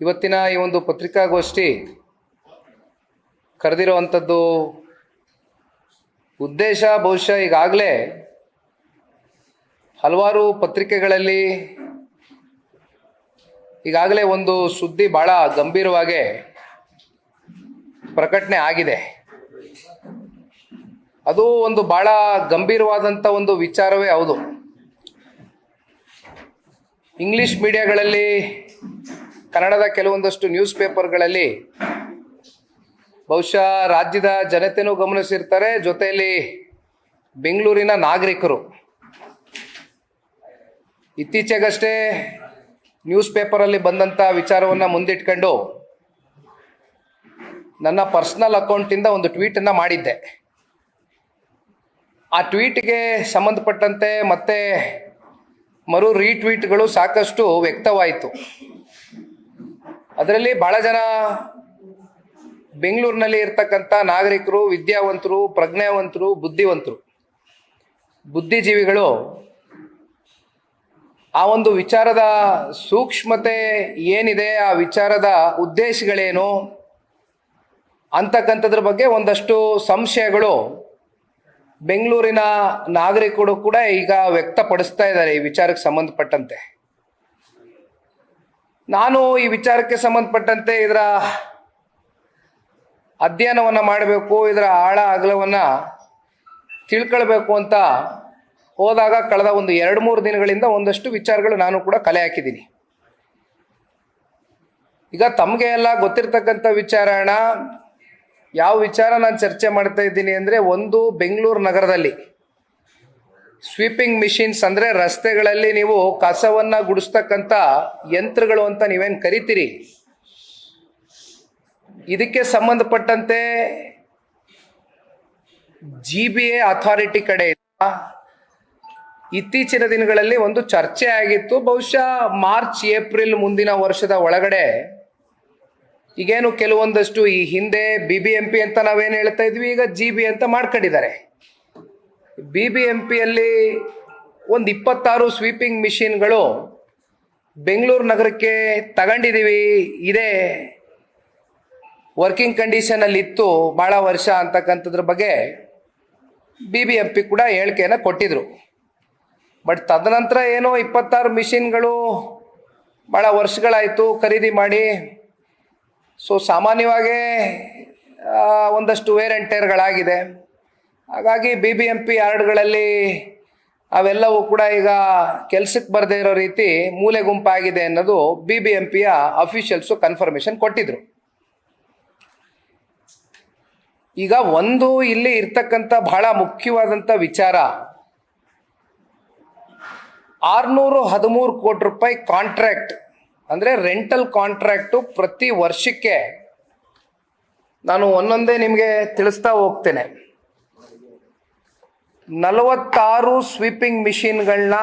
ಇವತ್ತಿನ ಈ ಒಂದು ಪತ್ರಿಕಾಗೋಷ್ಠಿ ಕರೆದಿರುವಂಥದ್ದು ಉದ್ದೇಶ ಬಹುಶಃ ಈಗಾಗಲೇ ಹಲವಾರು ಪತ್ರಿಕೆಗಳಲ್ಲಿ ಈಗಾಗಲೇ ಒಂದು ಸುದ್ದಿ ಭಾಳ ಗಂಭೀರವಾಗಿ ಪ್ರಕಟಣೆ ಆಗಿದೆ. ಅದು ಒಂದು ಭಾಳ ಗಂಭೀರವಾದಂಥ ಒಂದು ವಿಚಾರವೇ ಹೌದು. ಇಂಗ್ಲಿಷ್ ಮೀಡಿಯಾಗಳಲ್ಲಿ ಕನ್ನಡದ ಕೆಲವೊಂದಷ್ಟು ನ್ಯೂಸ್ ಪೇಪರ್ಗಳಲ್ಲಿ ಬಹುಶಃ ರಾಜ್ಯದ ಜನತೆನೂ ಗಮನಿಸಿರ್ತಾರೆ. ಜೊತೆಯಲ್ಲಿ ಬೆಂಗಳೂರಿನ ನಾಗರಿಕರು. ಇತ್ತೀಚೆಗಷ್ಟೇ ನ್ಯೂಸ್ ಪೇಪರಲ್ಲಿ ಬಂದಂಥ ವಿಚಾರವನ್ನು ಮುಂದಿಟ್ಕೊಂಡು ನನ್ನ ಪರ್ಸ್ನಲ್ ಅಕೌಂಟಿಂದ ಒಂದು ಟ್ವೀಟನ್ನು ಮಾಡಿದ್ದೆ. ಆ ಟ್ವೀಟ್ಗೆ ಸಂಬಂಧಪಟ್ಟಂತೆ ಮತ್ತೆ ಮರು ರೀಟ್ವೀಟ್ಗಳು ಸಾಕಷ್ಟು ವ್ಯಕ್ತವಾಯಿತು. ಅದರಲ್ಲಿ ಭಾಳ ಜನ ಬೆಂಗಳೂರಿನಲ್ಲಿ ಇರ್ತಕ್ಕಂಥ ನಾಗರಿಕರು, ವಿದ್ಯಾವಂತರು, ಪ್ರಜ್ಞಾವಂತರು, ಬುದ್ಧಿವಂತರು. ಬುದ್ಧಿಜೀವಿಗಳು ಆ ಒಂದು ವಿಚಾರದ ಸೂಕ್ಷ್ಮತೆ ಏನಿದೆ, ಆ ವಿಚಾರದ ಉದ್ದೇಶಗಳೇನು ಅಂತಕ್ಕಂಥದ್ರ ಬಗ್ಗೆ ಒಂದಷ್ಟು ಸಂಶಯಗಳು ಬೆಂಗಳೂರಿನ ನಾಗರಿಕರು ಕೂಡ ಈಗ ವ್ಯಕ್ತಪಡಿಸ್ತಾ ಇದ್ದಾರೆ ಈ ವಿಚಾರಕ್ಕೆ ಸಂಬಂಧಪಟ್ಟಂತೆ. ನಾನು ಈ ವಿಚಾರಕ್ಕೆ ಸಂಬಂಧಪಟ್ಟಂತೆ ಇದರ ಅಧ್ಯಯನವನ್ನು ಮಾಡಬೇಕು, ಇದರ ಆಳ ಅಗಲವನ್ನು ತಿಳ್ಕೊಳ್ಬೇಕು ಅಂತ ಹೋದಾಗ ಕಳೆದ ಒಂದು ಎರಡು ಮೂರು ದಿನಗಳಿಂದ ಒಂದಷ್ಟು ವಿಚಾರಗಳು ನಾನು ಕೂಡ ಕಲೆ ಹಾಕಿದ್ದೀನಿ. ಈಗ ತಮಗೆ ಎಲ್ಲ ಗೊತ್ತಿರ್ತಕ್ಕಂಥ ವಿಚಾರಣ, ಯಾವ ವಿಚಾರ ನಾನು ಚರ್ಚೆ ಮಾಡ್ತಾ ಇದ್ದೀನಿ ಅಂದರೆ ಒಂದು ಬೆಂಗಳೂರು ನಗರದಲ್ಲಿ. ಸ್ವೀಪಿಂಗ್ ಮಿಷಿನ್ಸ್ ಅಂದರೆ ರಸ್ತೆಗಳಲ್ಲಿ ನೀವು ಕಸವನ್ನು ಗುಡಿಸ್ತಕ್ಕಂಥ ಯಂತ್ರಗಳು ಅಂತ ನೀವೇನು ಕರಿತೀರಿ? ಇದಕ್ಕೆ ಸಂಬಂಧಪಟ್ಟಂತೆ ಜಿ ಬಿ ಎ ಅಥಾರಿಟಿ ಕಡೆಯಿಂದ ಇತ್ತೀಚಿನ ದಿನಗಳಲ್ಲಿ ಒಂದು ಚರ್ಚೆ ಆಗಿತ್ತು. ಬಹುಶಃ ಮಾರ್ಚ್, ಏಪ್ರಿಲ್ ಮುಂದಿನ ವರ್ಷದ ಒಳಗಡೆ. ಈಗೇನು ಕೆಲವೊಂದಷ್ಟು ಈ ಹಿಂದೆ ಬಿ ಬಿ ಎಂ ಪಿ ಅಂತ ನಾವೇನು ಹೇಳ್ತಾ ಇದ್ವಿ, ಈಗ ಜಿ ಬಿ ಅಂತ ಮಾಡ್ಕೊಂಡಿದ್ದಾರೆ. ಬಿ ಬಿ ಎಂ ಪಿಯಲ್ಲಿ ಒಂದು ಇಪ್ಪತ್ತಾರು ಸ್ವೀಪಿಂಗ್ ಮಿಷಿನ್ಗಳು ಬೆಂಗಳೂರು ನಗರಕ್ಕೆ ತಗೊಂಡಿದ್ದೀವಿ ಇದೇ ವರ್ಕಿಂಗ್ ಕಂಡೀಷನಲ್ಲಿ ಇತ್ತು. ಭಾಳ ವರ್ಷ ಅಂತಕ್ಕಂಥದ್ರ ಬಗ್ಗೆ ಬಿ ಬಿ ಎಂ ಪಿ ಕೂಡ ಹೇಳಿಕೆಯನ್ನು ಕೊಟ್ಟಿದ್ರು. ಬಟ್ ತದನಂತರ ಏನೋ ಇಪ್ಪತ್ತಾರು ಮಿಷಿನ್ಗಳು ಭಾಳ ವರ್ಷಗಳಾಯಿತು ಖರೀದಿ ಮಾಡಿ. ಸೊ ಸಾಮಾನ್ಯವಾಗೇ ಒಂದಷ್ಟು ವೇರ್ ಆ್ಯಂಡ್ ಹಾಗಾಗಿ ಬಿ ಬಿ ಎಂ ಪಿ ಯಾರ್ಡ್ಗಳಲ್ಲಿ ಅವೆಲ್ಲವೂ ಕೂಡ ಈಗ ಕೆಲ್ಸಕ್ಕೆ ಬರದೇ ಇರೋ ರೀತಿ ಮೂಲೆ ಗುಂಪಾಗಿದೆ ಅನ್ನೋದು ಬಿ ಬಿ ಎಂ ಪಿಯ ಅಫಿಷಿಯಲ್ಸು ಕನ್ಫರ್ಮೇಷನ್ ಕೊಟ್ಟಿದ್ರು. ಈಗ ಒಂದು ಇಲ್ಲಿ ಇರ್ತಕ್ಕಂಥ ಬಹಳ ಮುಖ್ಯವಾದಂಥ ವಿಚಾರ, ಆರುನೂರು ಹದಿಮೂರು ಕೋಟಿ ರೂಪಾಯಿ ಕಾಂಟ್ರಾಕ್ಟ್ ಅಂದರೆ ರೆಂಟಲ್ ಕಾಂಟ್ರಾಕ್ಟು ಪ್ರತಿ ವರ್ಷಕ್ಕೆ ನಾನು ಒಂದೊಂದೇ ನಿಮಗೆ ತಿಳಿಸ್ತಾ ಹೋಗ್ತೇನೆ. ನಲವತ್ತಾರು ಸ್ವೀಪಿಂಗ್ ಮಿಷಿನ್ಗಳನ್ನ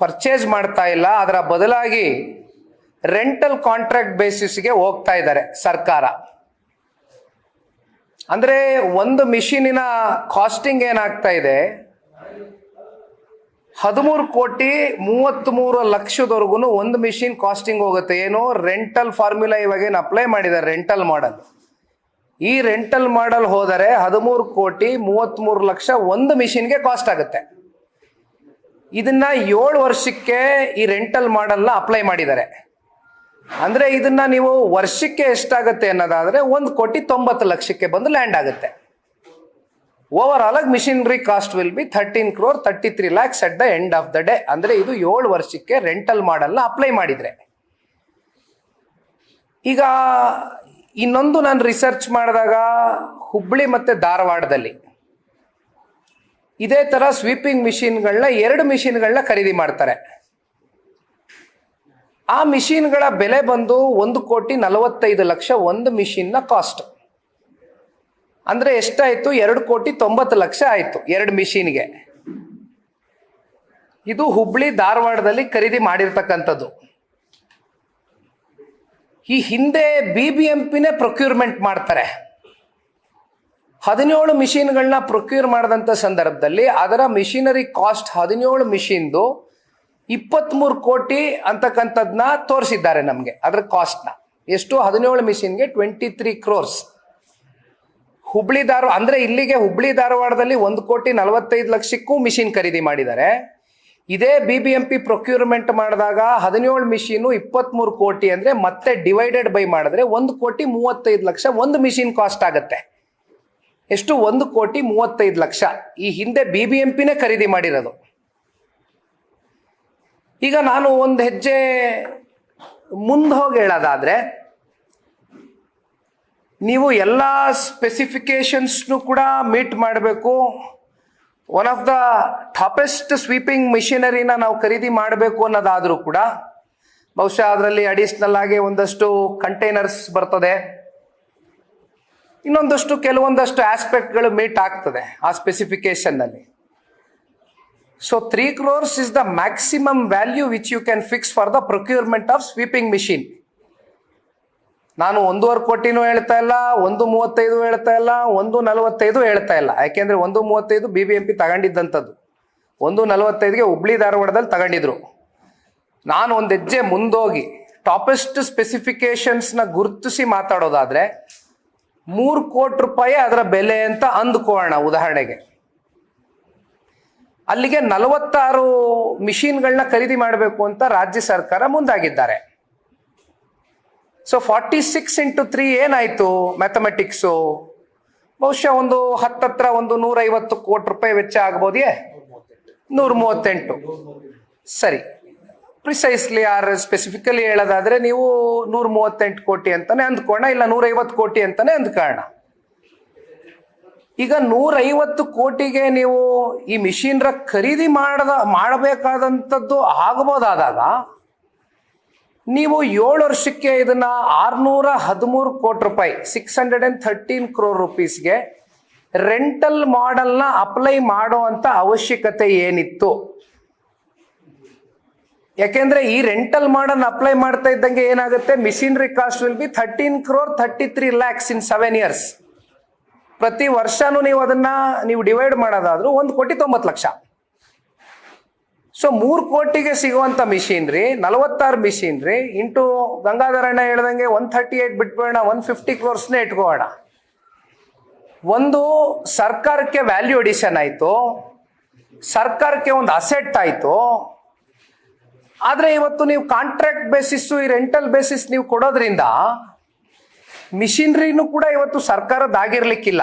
ಪರ್ಚೇಸ್ ಮಾಡ್ತಾ ಇಲ್ಲ, ಅದರ ಬದಲಾಗಿ ರೆಂಟಲ್ ಕಾಂಟ್ರಾಕ್ಟ್ ಬೇಸಿಸ್ಗೆ ಹೋಗ್ತಾ ಇದ್ದಾರೆ ಸರ್ಕಾರ. ಅಂದರೆ ಒಂದು ಮಿಷಿನಿನ ಕಾಸ್ಟಿಂಗ್ ಏನಾಗ್ತಾ ಇದೆ? ಹದಿಮೂರು ಕೋಟಿ ಮೂವತ್ತ್ಮೂರು ಲಕ್ಷದವರೆಗೂ ಒಂದು ಮಿಷಿನ್ ಕಾಸ್ಟಿಂಗ್ ಹೋಗುತ್ತೆ. ಏನು ರೆಂಟಲ್ ಫಾರ್ಮುಲಾ ಇವಾಗ ಏನು ಅಪ್ಲೈ ಮಾಡಿದ್ದಾರೆ, ರೆಂಟಲ್ ಮಾಡಲ್. ಈ ರೆಂಟಲ್ ಮಾಡಲ್ ಹೋದರೆ ಹದಿಮೂರು ಕೋಟಿ ಮೂವತ್ತ್ಮೂರು ಲಕ್ಷ ಒಂದು ಮಿಷಿನ್ಗೆ ಕಾಸ್ಟ್ ಆಗುತ್ತೆ. ಇದನ್ನ ಏಳು ವರ್ಷಕ್ಕೆ ಈ ರೆಂಟಲ್ ಮಾಡಲ್ನ ಅಪ್ಲೈ ಮಾಡಿದ್ದಾರೆ. ಅಂದರೆ ಇದನ್ನ ನೀವು ವರ್ಷಕ್ಕೆ ಎಷ್ಟಾಗುತ್ತೆ ಅನ್ನೋದಾದರೆ ಒಂದು ಕೋಟಿ ತೊಂಬತ್ತು ಲಕ್ಷಕ್ಕೆ ಬಂದು ಲ್ಯಾಂಡ್ ಆಗುತ್ತೆ. ಓವರ್ ಆಲ್ ಆಗಿ machinery cost will be thirteen crore thirty three lakhs at the end of the day ಅಂದರೆ ಇದು ಏಳು ವರ್ಷಕ್ಕೆ ರೆಂಟಲ್ ಮಾಡಲ್ನ ಅಪ್ಲೈ ಮಾಡಿದರೆ. ಈಗ ಇನ್ನೊಂದು ನಾನು ರಿಸರ್ಚ್ ಮಾಡಿದಾಗ ಹುಬ್ಳಿ ಮತ್ತು ಧಾರವಾಡದಲ್ಲಿ. ಇದೇ ಥರ ಸ್ವೀಪಿಂಗ್ ಮಿಷಿನ್ಗಳನ್ನ ಎರಡು ಮಿಷಿನ್ಗಳನ್ನ ಖರೀದಿ ಮಾಡ್ತಾರೆ. ಆ ಮಿಷಿನ್ಗಳ ಬೆಲೆ ಬಂದು ಒಂದು ಕೋಟಿ ನಲವತ್ತೈದು ಲಕ್ಷ ಒಂದು ಮಿಷಿನ್ನ ಕಾಸ್ಟ್ ಅಂದರೆ ಎಷ್ಟಾಯಿತು? ಎರಡು ಕೋಟಿ ತೊಂಬತ್ತು ಲಕ್ಷ ಆಯಿತು ಎರಡು ಮಿಷಿನ್ಗೆ ಇದು ಹುಬ್ಳಿ, ಧಾರವಾಡದಲ್ಲಿ ಖರೀದಿ ಮಾಡಿರ್ತಕ್ಕಂಥದ್ದು. ಈ ಹಿಂದೆ ಬಿ ಬಿ ಎಂ ಪಿನೇ ಪ್ರೊಕ್ಯೂರ್ಮೆಂಟ್ ಮಾಡ್ತಾರೆ. ಹದಿನೇಳು ಮಿಷಿನ್ಗಳನ್ನ ಪ್ರೊಕ್ಯೂರ್ ಮಾಡಿದಂಥ ಸಂದರ್ಭದಲ್ಲಿ ಅದರ ಮಿಷಿನರಿ ಕಾಸ್ಟ್ ಹದಿನೇಳು ಮಿಷಿನ್ದು ಇಪ್ಪತ್ತ್ಮೂರು ಕೋಟಿ ಅಂತಕ್ಕಂಥದ್ದನ್ನ ತೋರಿಸಿದ್ದಾರೆ ನಮಗೆ, ಅದರ ಕಾಸ್ಟ್ನ ಎಷ್ಟು? ಹದಿನೇಳು ಮಿಷಿನ್ಗೆ ಟ್ವೆಂಟಿ ತ್ರೀ ಕ್ರೋರ್ಸ್ ಹುಬ್ಳಿ ಧಾರವಾಡ, ಅಂದರೆ ಇಲ್ಲಿಗೆ ಹುಬ್ಳಿ ಧಾರವಾಡದಲ್ಲಿ ಒಂದು ಕೋಟಿ ನಲವತ್ತೈದು ಲಕ್ಷಕ್ಕೂ ಮಿಷಿನ್ ಖರೀದಿ ಮಾಡಿದ್ದಾರೆ. ಇದೇ B B M P procurement ಮಾಡಿದಾಗ ಹದಿನೇಳು ಮಿಷಿನು ಇಪ್ಪತ್ತ್ಮೂರು ಕೋಟಿ ಅಂದರೆ ಮತ್ತೆ ಡಿವೈಡೆಡ್ ಬೈ ಮಾಡಿದ್ರೆ ಒಂದು ಕೋಟಿ ಮೂವತ್ತೈದು ಲಕ್ಷ ಒಂದು ಮಿಷಿನ್ ಕಾಸ್ಟ್ ಆಗುತ್ತೆ. ಎಷ್ಟು? ಒಂದು ಕೋಟಿ ಮೂವತ್ತೈದು ಲಕ್ಷ. ಈ ಹಿಂದೆ ಬಿ ಬಿ ಎಂ ಪಿನೇ ಖರೀದಿ ಮಾಡಿರೋದು. ಈಗ ನಾನು ಒಂದು ಹೆಜ್ಜೆ ಮುಂದೆ ಹೋಗಿ ಹೇಳೋದಾದರೆ, ನೀವು ಎಲ್ಲ ಸ್ಪೆಸಿಫಿಕೇಶನ್ಸ್ನು ಕೂಡ ಮೀಟ್ ಮಾಡಬೇಕು. One of the toppest sweeping ಮಿಷಿನರಿನ ನಾವು ಖರೀದಿ ಮಾಡಬೇಕು ಅನ್ನೋದಾದರೂ ಕೂಡ, ಬಹುಶಃ ಅದರಲ್ಲಿ ಅಡಿಷ್ನಲ್ ಆಗಿ ಒಂದಷ್ಟು ಕಂಟೈನರ್ಸ್ ಬರ್ತದೆ. ಇನ್ನೊಂದಷ್ಟು ಕೆಲವೊಂದಷ್ಟು ಆಸ್ಪೆಕ್ಟ್ಗಳು ಮೀಟ್ ಆಗ್ತದೆ ಆ ಸ್ಪೆಸಿಫಿಕೇಶನ್ನಲ್ಲಿ so three crores is the maximum value which you can fix for the procurement of sweeping machine ನಾನು ಒಂದೂವರೆ ಕೋಟಿನೂ ಹೇಳ್ತಾ ಇಲ್ಲ, ಒಂದು ಮೂವತ್ತೈದು ಹೇಳ್ತಾ ಇಲ್ಲ, ಒಂದು ನಲವತ್ತೈದು ಹೇಳ್ತಾ ಇಲ್ಲ. ಯಾಕೆಂದ್ರೆ ಒಂದು ಮೂವತ್ತೈದು ಬಿ ಬಿ ಎಂ ಪಿ ತಗೊಂಡಿದ್ದಂಥದ್ದು. ಒಂದು ನಲವತ್ತೈದುಗೆ ಹುಬ್ಳಿ ಧಾರವಾಡದಲ್ಲಿ ತಗೊಂಡಿದ್ರು. ನಾನು ಒಂದು ಹೆಜ್ಜೆ ಮುಂದೋಗಿ ಟಾಪೆಸ್ಟ್ ಸ್ಪೆಸಿಫಿಕೇಶನ್ಸ್ನ ಗುರುತಿಸಿ ಮಾತಾಡೋದಾದ್ರೆ ಮೂರು ಕೋಟಿ ರೂಪಾಯಿ ಅದರ ಬೆಲೆ ಅಂತ ಅಂದ್ಕೋಣ ಉದಾಹರಣೆಗೆ. ಅಲ್ಲಿಗೆ ನಲವತ್ತಾರು ಮಿಷಿನ್ಗಳನ್ನ ಖರೀದಿ ಮಾಡಬೇಕು ಅಂತ ರಾಜ್ಯ ಸರ್ಕಾರ ಮುಂದಾಗಿದ್ದಾರೆ. So forty six into three ಏನಾಯಿತು ಮ್ಯಾಥಮೆಟಿಕ್ಸು ಬಹುಶಃ ಒಂದು ಹತ್ತತ್ರ ಒಂದು ನೂರೈವತ್ತು ಕೋಟಿ ರೂಪಾಯಿ ವೆಚ್ಚ ಆಗ್ಬೋದೇ? ನೂರ ಮೂವತ್ತೆಂಟು ಸರಿ. ಪ್ರಿಸೈಸ್ಲಿ ಆರ್ ಸ್ಪೆಸಿಫಿಕಲಿ ಹೇಳೋದಾದ್ರೆ ನೀವು ನೂರ ಮೂವತ್ತೆಂಟು ಕೋಟಿ ಅಂತಾನೆ ಅಂದ್ಕೋಣ ಇಲ್ಲ ನೂರೈವತ್ತು ಕೋಟಿ ಅಂತಾನೆ ಅಂದ್ಕೋಣ ಈಗ ನೂರೈವತ್ತು ಕೋಟಿಗೆ ನೀವು ಈ ಮಿಷಿನ್ರ ಖರೀದಿ ಮಾಡದ, ಮಾಡಬೇಕಾದಂಥದ್ದು ಆಗ್ಬೋದಾದಾಗ ನೀವು ಏಳು ವರ್ಷಕ್ಕೆ ಇದನ್ನ ಆರ್ನೂರ ಹದಿಮೂರು ಕೋಟಿ ರೂಪಾಯಿ six hundred and thirteen crore ರುಪೀಸ್ಗೆ rental ಮಾಡೆಲ್ನ ಅಪ್ಲೈ ಮಾಡೋ ಅಂತ ಅವಶ್ಯಕತೆ ಏನಿತ್ತು? ಯಾಕೆಂದ್ರೆ ಈ ರೆಂಟಲ್ ಮಾಡಲ್ ಅಪ್ಲೈ ಮಾಡ್ತಾ ಇದ್ದಂಗೆ ಏನಾಗುತ್ತೆ? Machinery cost will be thirteen crore thirty three lakhs in seven years ಪ್ರತಿ ವರ್ಷನೂ ನೀವು ಅದನ್ನ ನೀವು ಡಿವೈಡ್ ಮಾಡೋದಾದ್ರೂ ಒಂದು ಕೋಟಿ ತೊಂಬತ್ತು ಲಕ್ಷ. ಸೊ ಮೂರು ಕೋಟಿಗೆ ಸಿಗುವಂತ ಮಿಷಿನ್ರಿ ನಲವತ್ತಾರು ಮಿಷಿನ್ರಿ ಇಂಟು ಗಂಗಾಧರಣ್ಣ ಹೇಳ್ದಂಗೆ ಒನ್ ಥರ್ಟಿ ಏಟ್ ಬಿಟ್ಬೇಡ ಒನ್ ಫಿಫ್ಟಿ ಕ್ರೋರ್ಸ್ನೇ ಇಟ್ಕೋಣ ಒಂದು ಸರ್ಕಾರಕ್ಕೆ ವ್ಯಾಲ್ಯೂ ಅಡಿಷನ್ ಆಯಿತು, ಸರ್ಕಾರಕ್ಕೆ ಒಂದು ಅಸೆಟ್ ಆಯಿತು, ಆದರೆ ಇವತ್ತು ನೀವು ಕಾಂಟ್ರಾಕ್ಟ್ ಬೇಸಿಸ್ಸು ಈ ರೆಂಟಲ್ ಬೇಸಿಸ್ ನೀವು ಕೊಡೋದ್ರಿಂದ ಮಿಷಿನ್ರಿನೂ ಕೂಡ ಇವತ್ತು ಸರ್ಕಾರದಾಗಿರ್ಲಿಕ್ಕಿಲ್ಲ